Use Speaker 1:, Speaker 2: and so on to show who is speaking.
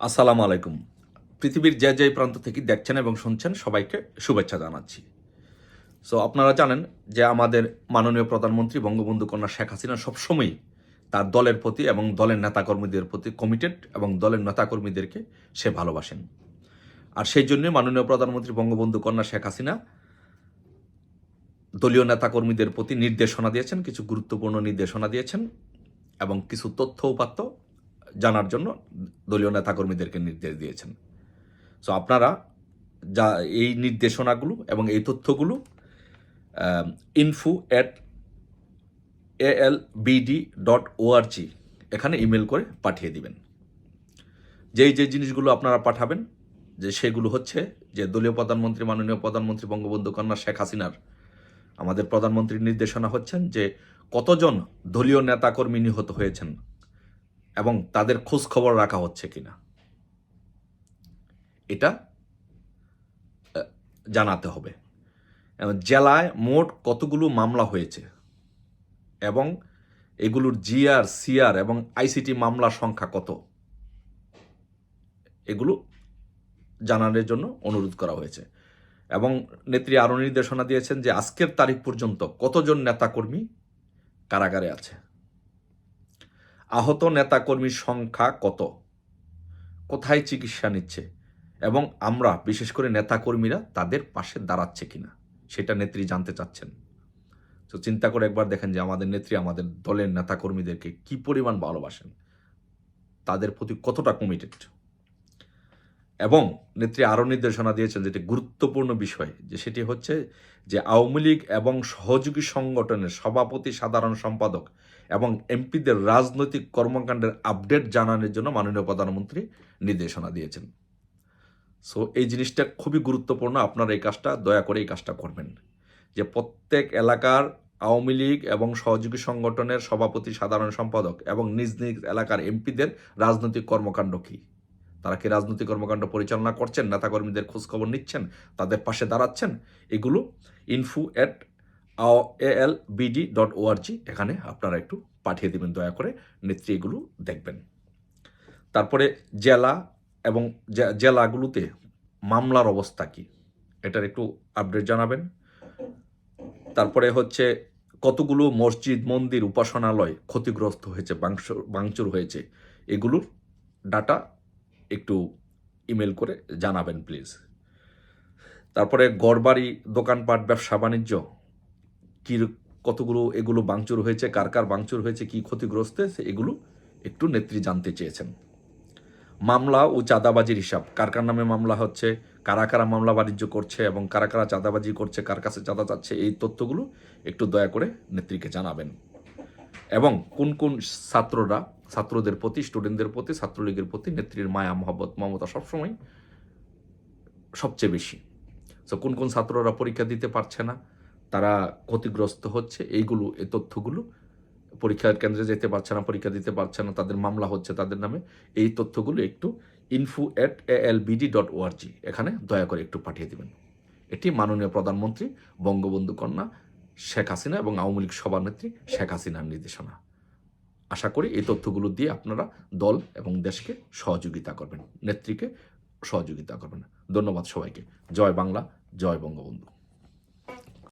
Speaker 1: আসসালামু আলাইকুম। পৃথিবীর যে যে প্রান্ত থেকে দেখছেন এবং শুনছেন, সবাইকে শুভেচ্ছা জানাচ্ছি। সো আপনারা জানেন যে আমাদের মাননীয় প্রধানমন্ত্রী বঙ্গবন্ধু কন্যা শেখ হাসিনা সবসময়ই তার দলের প্রতি এবং দলের নেতাকর্মীদের প্রতি কমিটেড এবং দলের নেতাকর্মীদেরকে সে ভালোবাসেন। আর সেই জন্যই মাননীয় প্রধানমন্ত্রী বঙ্গবন্ধু কন্যা শেখ হাসিনা দলীয় নেতাকর্মীদের প্রতি নির্দেশনা দিয়েছেন, কিছু গুরুত্বপূর্ণ নির্দেশনা দিয়েছেন এবং কিছু তথ্য উপাত্ত জানার জন্য দলীয় নেতাকর্মীদেরকে নির্দেশ দিয়েছেন। সো আপনারা যা এই নির্দেশনাগুলো এবং এই তথ্যগুলো info at A L BD dot ORG এখানে ইমেল করে পাঠিয়ে দিবেন। যেই যে জিনিসগুলো আপনারা পাঠাবেন, যে সেগুলো হচ্ছে যে দলীয় প্রধানমন্ত্রী, মাননীয় প্রধানমন্ত্রী বঙ্গবন্ধু কন্যা শেখ হাসিনার আমাদের প্রধানমন্ত্রীর নির্দেশনা হচ্ছেন যে কতজন দলীয় নেতাকর্মী নিহত হয়েছেন এবং তাদের খোঁজ খবর রাখা হচ্ছে কিনা। এটা জানাতে হবে। জেলায় মোট কতগুলো মামলা হয়েছে? এবং এগুলোর জিআর, সিআর এবং আইসিটি মামলার সংখ্যা কত? এগুলো জানানোর জন্য অনুরোধ করা হয়েছে। এবং নেত্রী আরও নির্দেশনা দিয়েছেন যে আজকের তারিখ পর্যন্ত কতজন নেতাকর্মী কারাগারে আছে? আহত নেতাকর্মীর সংখ্যা কত? কোথায় চিকিৎসা নিচ্ছে? এবং আমরা, বিশেষ করে নেতাকর্মীরা, তাদের পাশে দাঁড়াচ্ছে কিনা? সেটা নেত্রী জানতে চাচ্ছেন। তো চিন্তা করে একবার দেখেন যে আমাদের নেত্রী আমাদের দলের নেতাকর্মীদেরকে কি পরিমাণ ভালোবাসেন? তাদের প্রতি কতটা কমিটেড এবং নেত্রী আরও নির্দেশনা দিয়েছেন যেটি গুরুত্বপূর্ণ বিষয়, যে সেটি হচ্ছে যে আওয়ামী লীগ এবং সহযোগী সংগঠনের সভাপতি সাধারণ সম্পাদক এবং এমপিদের রাজনৈতিক কর্মকাণ্ডের আপডেট জানানোর জন্য মাননীয় প্রধানমন্ত্রী নির্দেশনা দিয়েছেন। সো এই জিনিসটা খুবই গুরুত্বপূর্ণ। আপনারা এই কাজটা, দয়া করে এই কাজটা করবেন। যে প্রত্যেক এলাকার আওয়ামী লীগ এবং সহযোগী সংগঠনের সভাপতি, সাধারণ সম্পাদক এবং নিজ নিজ এলাকার এমপিদের রাজনৈতিক কর্মকাণ্ড কী? তারা কি রাজনৈতিক কর্মকাণ্ড পরিচালনা করছেন? নেতাকর্মীদের খোঁজখবর নিচ্ছেন? তাদের পাশে দাঁড়াচ্ছেন? এগুলো info at L BD dot ORG এখানে আপনারা একটু পাঠিয়ে দেবেন দয়া করে, নেত্রী এগুলো দেখবেন। তারপরে জেলা এবং জেলাগুলোতে মামলার অবস্থা কি, এটার একটু আপডেট জানাবেন। তারপরে হচ্ছে কতগুলো মসজিদ, মন্দির, উপাসনালয় ক্ষতিগ্রস্ত হয়েছে ভাঙচুর হয়েছে, এগুলোর ডাটা একটু ইমেল করে জানাবেন প্লিজ। তারপরে গড়বাড়ি দোকানপাট, ব্যবসা, বাণিজ্য কি কতগুলো এগুলো বাংচুর হয়েছে, কার কার বাংচুর হয়েছে, কি ক্ষতিগ্রস্ত হয়েছে, এগুলো একটু নেত্রী জানতে চেয়েছেন। মামলা ও চাঁদাবাজির হিসাব, কার কার নামে মামলা হচ্ছে, কারা কারা মামলা বাণিজ্য করছে এবং কারা কারা চাঁদাবাজি করছে, কার কাছে চাঁদা চাচ্ছে, এই তথ্যগুলো একটু দয়া করে নেত্রীকে জানাবেন। এবং কোন কোন ছাত্ররা, ছাত্রদের প্রতি, স্টুডেন্টদের প্রতি, ছাত্রলীগের প্রতি নেত্রীর মায়া, মহব্বত, মমতা সবসময় সবচেয়ে বেশি। তো কোন কোন ছাত্ররা পরীক্ষা দিতে পারছে না তারা ক্ষতিগ্রস্ত হচ্ছে, এইগুলো এই তথ্যগুলো পরীক্ষার কেন্দ্রে যেতে পারছে না, পরীক্ষা দিতে পারছে না, তাদের মামলা হচ্ছে তাদের নামে, এই তথ্যগুলো একটু info at A L BD dot ORG এখানে দয়া করে একটু পাঠিয়ে দেবেন। এটি মাননীয় প্রধানমন্ত্রী বঙ্গবন্ধু কন্যা শেখ হাসিনা এবং আওয়ামী লীগ সভানেত্রী শেখ হাসিনার নির্দেশনা। আশা করি এই তথ্যগুলো দিয়ে আপনারা দল এবং দেশকে সহযোগিতা করবেন, নেত্রীকে সহযোগিতা করবেন। ধন্যবাদ সবাইকে। জয় বাংলা, জয় বঙ্গবন্ধু।